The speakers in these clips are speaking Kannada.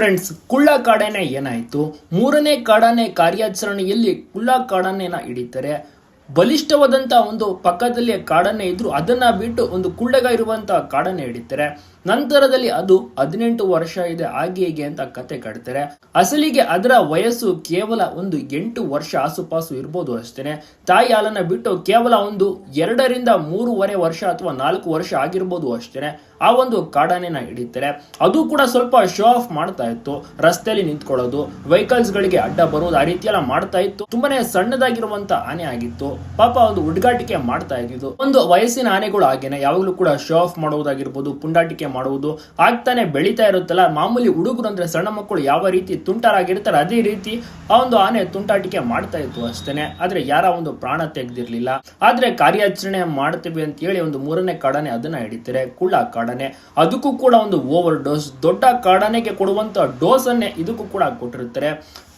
ಫ್ರೆಂಡ್ಸ್ ಕುಳ್ಳ ಕಾಡಾನೆ ಏನಾಯಿತು? ಮೂರನೇ ಕಾಡಾನೆ ಕಾರ್ಯಾಚರಣೆಯಲ್ಲಿ ಕುಳ್ಳ ಕಾಡಾನೆನ ಹಿಡಿತಾರೆ. ಬಲಿಷ್ಠವಾದಂಥ ಒಂದು ಪಕ್ಕದಲ್ಲಿ ಕಾಡನ್ನೇ ಇದ್ರು, ಅದನ್ನ ಬಿಟ್ಟು ಒಂದು ಕುಳ್ಳಗ ಇರುವಂತಹ ಕಾಡನ್ನ ಹಿಡಿತಾರೆ. ನಂತರದಲ್ಲಿ ಅದು ಹದಿನೆಂಟು ವರ್ಷ ಇದೆ, ಹಾಗೆ ಹೀಗೆ ಅಂತ ಕತೆ ಕಟ್ತಾರೆ. ಅಸಲಿಗೆ ಅದರ ವಯಸ್ಸು ಕೇವಲ ಒಂದು ಎಂಟು ವರ್ಷ ಆಸುಪಾಸು ಇರ್ಬೋದು ಅಷ್ಟೇನೆ. ತಾಯಿ ಹಾಲನ್ನ ಬಿಟ್ಟು ಕೇವಲ ಒಂದು ಎರಡರಿಂದ ಮೂರುವರೆ ವರ್ಷ ಅಥವಾ ನಾಲ್ಕು ವರ್ಷ ಆಗಿರ್ಬೋದು ಅಷ್ಟೇನೆ. ಆ ಒಂದು ಕಾಡನೆನ ಹಿಡಿತಾರೆ. ಅದು ಕೂಡ ಸ್ವಲ್ಪ ಶೋ ಆಫ್ ಮಾಡ್ತಾ ಇತ್ತು, ರಸ್ತೆಯಲ್ಲಿ ನಿಂತ್ಕೊಳ್ಳೋದು ವೆಹಿಕಲ್ಸ್ ಗಳಿಗೆ ಅಡ್ಡ ಬರೋದು, ಆ ರೀತಿಯೆಲ್ಲ ಮಾಡ್ತಾ ಇತ್ತು. ತುಂಬಾನೇ ಸಣ್ಣದಾಗಿರುವಂತ ಆನೆ ಆಗಿತ್ತು. ಪಾಪ ಒಂದು ಉಡ್ಗಾಟಿಕೆ ಮಾಡ್ತಾ ಇದ್ದಿದ್ದು. ಒಂದು ವಯಸ್ಸಿನ ಆನೆಗಳು ಹಾಗೇನೆ ಯಾವಾಗಲೂ ಕೂಡ ಶೋ ಆಫ್ ಮಾಡುವುದಾಗಿರ್ಬೋದು, ಪುಂಡಾಟಿಕೆ ಮಾಡುವುದು ಆಗ್ತಾನೆ ಬೆಳೀತಾ ಇರುತ್ತಲ್ಲ. ಮಾಮೂಲಿ ಹುಡುಗರು ಅಂದ್ರೆ ಸಣ್ಣ ಮಕ್ಕಳು ಯಾವ ರೀತಿ ತುಂಟಾರಾಗಿರ್ತಾರೆ, ಅದೇ ರೀತಿ ಆ ಒಂದು ಆನೆ ತುಂಟಾಟಿಕೆ ಮಾಡ್ತಾ ಇತ್ತು ಅಷ್ಟೇನೆ. ಆದ್ರೆ ಯಾರ ಒಂದು ಪ್ರಾಣ ತೆಗೆದಿರ್ಲಿಲ್ಲ. ಆದ್ರೆ ಕಾರ್ಯಾಚರಣೆ ಮಾಡ್ತೀವಿ ಅಂತ ಹೇಳಿ ಒಂದು ಮೂರನೇ ಕಾಡನೆ ಅದನ್ನ ಹಿಡಿತಾರೆ. ಕುಳ್ಳ ಕಾಡನೆ. ಅದಕ್ಕೂ ಕೂಡ ಒಂದು ಓವರ್ ಡೋಸ್ ದೊಡ್ಡ ಕಾಡನೆಗೆ ಕೊಡುವಂತ ಡೋಸ್ ಅನ್ನೇ ಇದಕ್ಕೂ ಕೂಡ ಕೊಟ್ಟಿರ್ತಾರೆ.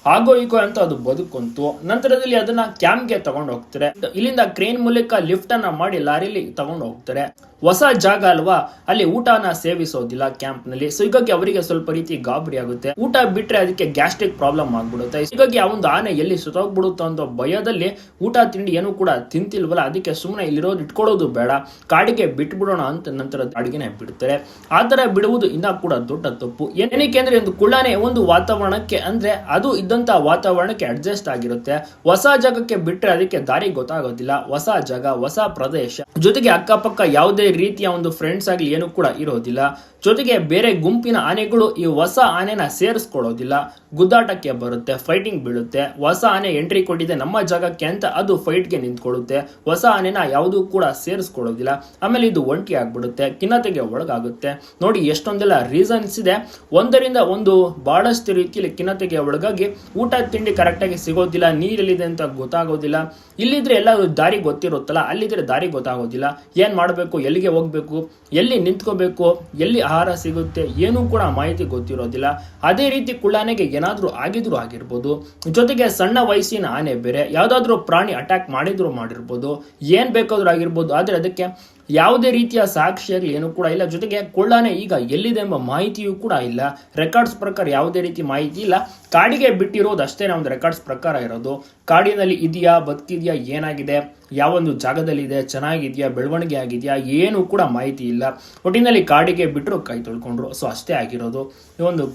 ಆಗೋ ಈಗೋ ಅಂತ ಅದು ಬದುಕಂತು ನಂತರದಲ್ಲಿ ಅದನ್ನ ಕ್ಯಾಂಪ್ಗೆ ತಗೊಂಡು ಹೋಗ್ತಾರೆ ಇಲ್ಲಿಂದ ಕ್ರೇನ್ ಮೂಲಕ ಲಿಫ್ಟ್ ಅನ್ನ ಮಾಡಿ ಲಾರಿಲಿ ತಗೊಂಡು ಹೋಗ್ತಾರೆ ಹೊಸ ಜಾಗ ಅಲ್ವಾ? ಅಲ್ಲಿ ಊಟನ ಸೇವಿಸೋದಿಲ್ಲ ಕ್ಯಾಂಪ್ನಲ್ಲಿ ಸೊ ಹೀಗಾಗಿ ಅವರಿಗೆ ಸ್ವಲ್ಪ ರೀತಿ ಗಾಬರಿ ಆಗುತ್ತೆ. ಊಟ ಬಿಟ್ರೆ ಅದಕ್ಕೆ ಗ್ಯಾಸ್ಟ್ರಿಕ್ ಪ್ರಾಬ್ಲಮ್ ಆಗ್ಬಿಡುತ್ತೆ. ಹೀಗಾಗಿ ಆ ಒಂದು ಆನೆ ಎಲ್ಲಿ ಸುತ್ತೋಗ್ಬಿಡುತ್ತೋ ಅಂತ ಭಯದಲ್ಲಿ ಊಟ, ತಿಂಡಿ ಏನು ಕೂಡ ತಿಂತಿಲ್ವಲ್ಲ, ಅದಕ್ಕೆ ಸುಮ್ಮನೆ ಇಲ್ಲಿರೋದು ಇಟ್ಕೊಳ್ಳೋದು ಬೇಡ. ಕಾಡಿಗೆ ಬಿಟ್ಬಿಡೋಣ ಅಂತ ನಂತರ ಅಡಿಗೆನೆ ಬಿಡ್ತಾರೆ. ಆ ಬಿಡುವುದು ಇನ್ನ ಕೂಡ ದೊಡ್ಡ ತಪ್ಪು. ಏನಕ್ಕೆ ಅಂದ್ರೆ ಒಂದು ಕುಳ್ಳಾನೆ ಒಂದು ವಾತಾವರಣಕ್ಕೆ ಅಂದ್ರೆ ಅದು ಇದ್ದಂತ ವಾತಾವರಣಕ್ಕೆ ಅಡ್ಜಸ್ಟ್ ಆಗಿರುತ್ತೆ. ಹೊಸ ಜಾಗಕ್ಕೆ ಬಿಟ್ರೆ ಅದಕ್ಕೆ ದಾರಿ ಗೊತ್ತಾಗೋದಿಲ್ಲ. ಹೊಸ ಜಾಗ, ಹೊಸ ಪ್ರದೇಶ. ಜೊತೆಗೆ ಅಕ್ಕಪಕ್ಕ ಯಾವುದೇ ರೀತಿಯ ಒಂದು ಫ್ರೆಂಡ್ಸ್ ಆಗಲಿ ಏನು ಕೂಡ ಇರೋದಿಲ್ಲ. ಜೊತೆಗೆ ಬೇರೆ ಗುಂಪಿನ ಆನೆಗಳು ಈ ಹೊಸ ಆನೆನ ಸೇರಿಸ್ಕೊಳ್ಳೋದಿಲ್ಲ. ಗುದ್ದಾಟಕ್ಕೆ ಬರುತ್ತೆ ಫೈಟಿಂಗ್ ಬೀಳುತ್ತೆ. ಹೊಸ ಆನೆ ಎಂಟ್ರಿ ಕೊಟ್ಟಿದೆ ನಮ್ಮ ಜಾಗಕ್ಕೆ ಅಂತ ಅದು ಫೈಟ್ಗೆ ನಿಂತ್ಕೊಳ್ಳುತ್ತೆ. ಹೊಸ ಆನೆನ ಯಾವುದೂ ಕೂಡ ಸೇರಿಸ್ಕೊಳ್ಳೋದಿಲ್ಲ. ಆಮೇಲೆ ಇದು ಒಂಟಿ ಆಗ್ಬಿಡುತ್ತೆ, ಖಿನ್ನತೆಗೆ ಒಳಗಾಗುತ್ತೆ. ನೋಡಿ, ಎಷ್ಟೊಂದೆಲ್ಲ ರೀಸನ್ಸ್ ಇದೆ. ಒಂದರಿಂದ ಒಂದು ಬಹಳಷ್ಟು ರೀತಿಯಲ್ಲಿ ಖಿನ್ನತೆಗೆ ಒಳಗಾಗಿ ಊಟ, ತಿಂಡಿ ಕರೆಕ್ಟಾಗಿ ಸಿಗೋದಿಲ್ಲ, ನೀರಲ್ಲಿದೆ ಅಂತ ಗೊತ್ತಾಗೋದಿಲ್ಲ. ಇಲ್ಲಿದ್ರೆ ಎಲ್ಲ ದಾರಿ ಗೊತ್ತಿರುತ್ತಲ್ಲ, ಅಲ್ಲಿದ್ರೆ ದಾರಿ ಗೊತ್ತಾಗೋದಿಲ್ಲ. ಏನ್ ಮಾಡಬೇಕು ಎಲ್ಲಿಗೆ ಹೋಗ್ಬೇಕು, ಎಲ್ಲಿ ನಿಂತ್ಕೋಬೇಕು, ಎಲ್ಲಿ ಆಹಾರ ಸಿಗುತ್ತೆ, ಏನೂ ಕೂಡ ಮಾಹಿತಿ ಗೊತ್ತಿರೋದಿಲ್ಲ. ಅದೇ ರೀತಿ ಕುಳ್ಳಾನೆಗೆ ಏನಾದರೂ ಆಗಿದ್ರು ಆಗಿರ್ಬೋದು. ಜೊತೆಗೆ ಸಣ್ಣ ವಯಸ್ಸಿನ ಆನೆ ಬೇರೆ, ಯಾವ್ದಾದ್ರು ಪ್ರಾಣಿ ಅಟ್ಯಾಕ್ ಮಾಡಿದ್ರು ಮಾಡಿರ್ಬೋದು. ಏನ್ ಬೇಕಾದರೂ ಆಗಿರ್ಬೋದು. ಆದ್ರೆ ಅದಕ್ಕೆ ಯಾವುದೇ ರೀತಿಯ ಸಾಕ್ಷಿಯಾಗಲಿ ಏನು ಕೂಡ ಇಲ್ಲ. ಜೊತೆಗೆ ಕೊಳ್ಳಾನೆ ಈಗ ಎಲ್ಲಿದೆ ಎಂಬ ಮಾಹಿತಿಯೂ ಕೂಡ ಇಲ್ಲ. ರೆಕಾರ್ಡ್ಸ್ ಪ್ರಕಾರ ಯಾವುದೇ ರೀತಿ ಮಾಹಿತಿ ಇಲ್ಲ. ಕಾಡಿಗೆ ಬಿಟ್ಟಿರೋದು ಅಷ್ಟೇ ಒಂದು ರೆಕಾರ್ಡ್ಸ್ ಪ್ರಕಾರ ಇರೋದು. ಕಾಡಿನಲ್ಲಿ ಇದೆಯಾ, ಬದುಕಿದೆಯಾ, ಏನಾಗಿದೆ? ಯಾವ ಯಾವೊಂದು ಜಾಗದಲ್ಲಿದೆ? ಚೆನ್ನಾಗಿದೆಯಾ? ಬೆಳವಣಿಗೆ ಆಗಿದೆಯಾ? ಏನು ಕೂಡ ಮಾಹಿತಿ ಇಲ್ಲ. ಒಟ್ಟಿನಲ್ಲಿ ಕಾಡಿಗೆ ಬಿಟ್ಟರು ಕೈ ತೊಳ್ಕೊಂಡ್ರು. ಸೊ ಅಷ್ಟೇ ಆಗಿರೋದು. ಈ ಒಂದು